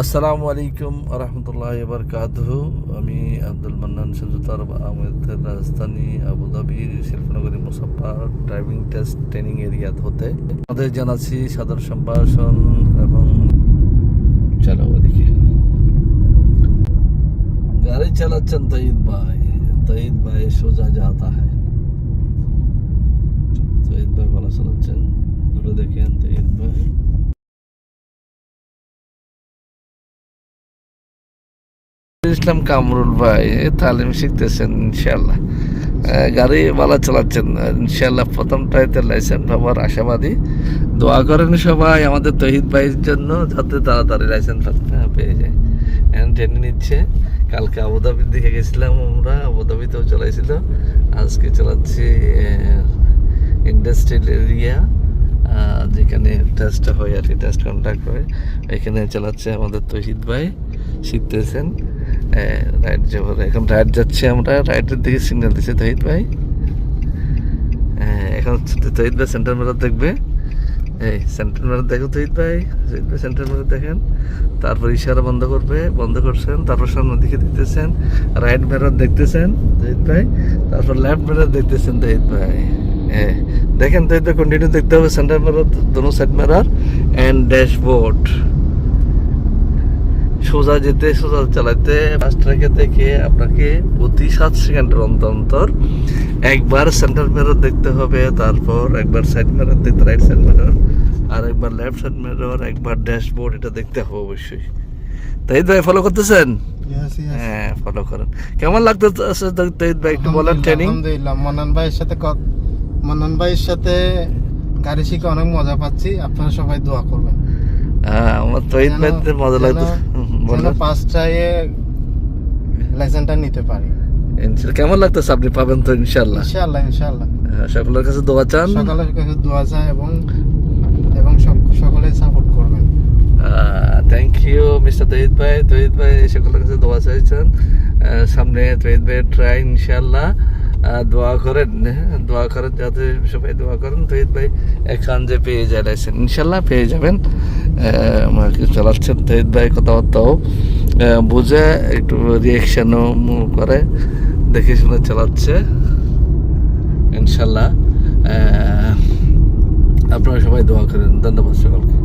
আসসালামু আলাইকুম রহমতুল্লাহ বরকাতহ। আমি আব্দুল মান্নান সেজুতার আহমেদের রাজধানী আবুধাবির শিল্পনগরী মুসাফা ড্রাইভিং টেস্ট ট্রেনিং এরিয়া হতে। আমাদের জানাচ্ছি সাদর সম্ভাষণ এবং চলো ওদিকে গাড়ি চালাচ্ছেন তঈদ ভাই। তঈদ ভাই সোজা যাতা হ্যায় তঈদ ভাই ভালো চালাচ্ছেন। দুটো দেখেন ইসলাম কামরুল ভাই তালিম শিখতেছেন ইনশাল্লাহ গাড়ি ভালো চালাচ্ছেন ইনশাল্লাহ প্রথম ট্রাইতে লাইসেন্স পাওয়ার আশাবাদী। দোয়া করেন সবাই আমাদের তহিদ ভাইয়ের জন্য, যাতে তাড়াতাড়ি লাইসেন্স পেয়ে যায়। ট্রেনে নিচ্ছে। কালকে আবুধাবির দিকে গেছিলাম আমরা, আবুধাবিতেও চালাইছিল। আজকে চালাচ্ছি ইন্ডাস্ট্রিয়াল এরিয়া যেখানে টেস্ট হয় আর কি টেস্ট কন্ট্রাক্ট হয়। এখানে চালাচ্ছে আমাদের তহিদ ভাই, শিখতেছেন। রাইড যাবার এখন রাইড যাচ্ছে আমরা রাইডের দিকে সিগন্যাল দিচ্ছে তহিদ ভাই। এখন তহিদ ভাই সেন্টার মেরার দেখবে। এই সেন্টার মেরার দেখো তহিদ ভাই। তহিদ ভাই সেন্টার মেরার দেখেন। তারপর ইশারা বন্ধ করবে, বন্ধ করছেন, তারপর সামনের দিকে দেখতেছেন রাইট মেরার দেখতেছেন তহিদ ভাই। তারপর লেফট মেরার দেখতেছেন তহিদ ভাই। দেখেন তহিদ ভাই কন্টিনিউ দেখতে হবে সেন্টার মেরার দোনো সাইড মেরার অ্যান্ড ড্যাশবোর্ড সোজা যেতে সোজা চালাতে ফার্স্ট ট্র্যাকে থেকে আপনাকে প্রতি সাত সেকেন্ডের অন্তর অন্তর একবার সেন্টার মিরর দেখতে হবে তারপর একবার সাইড মিরর দেখতে রাইট সাইড মিরর আর একবার লেফট সাইড মিরর একবার ড্যাশবোর্ড এটা দেখতে হবে অবশ্যই। তাইদ ভাই ফলো করতেছেন. হ্যাঁ ফলো করেন। কেমন লাগতেছে তাইদ ভাই একটু বলেন ট্রেনিং আলহামদুলিল্লাহ। মন্নান ভাইয়ের সাথে মন্নান ভাইয়ের সাথে গাড়ি শিখে অনেক মজা পাচ্ছি। আপনারা সবাই দোয়া করবেন। হ্যাঁ আমার ভাই মজা যেন- লাগতো যেন পাঁচটায় লাইসেন্সটা নিতে পারি। ইনশাল্লাহ। কেমন লাগতেছে আপনি পাবেন তো ইনশাল্লাহ? ইনশাআল্লাহ ইনশাআল্লাহ হ্যাঁ, সকলের কাছে দোয়া চান। সকালের কাছে দোয়া চাই এবং এবং সব- সকলে সাপোর্ট করবেন। থ্যাংক ইউ মিস্টার তহিদ ভাই। তহিদ ভাই সকলের কাছে দোয়া চাইছেন সামনে তহিদ ভাই ট্রাই ইনশাল্লাহ। দোয়া করেন হ্যাঁ, দোয়া করেন যাতে সবাই দোয়া করেন। তহিদ ভাই এখান যে পেয়ে যায় লাইসেন্স ইনশাল্লাহ পেয়ে যাবেন। আমাকে চালাচ্ছেন তহিদ ভাই কথাবার্তাও। বুঝে একটু রিয়েকশানও করে, দেখে শুনে চালাচ্ছে। ইনশাল্লাহ আপনারা সবাই দোয়া করেন। ধন্যবাদ সকলকে।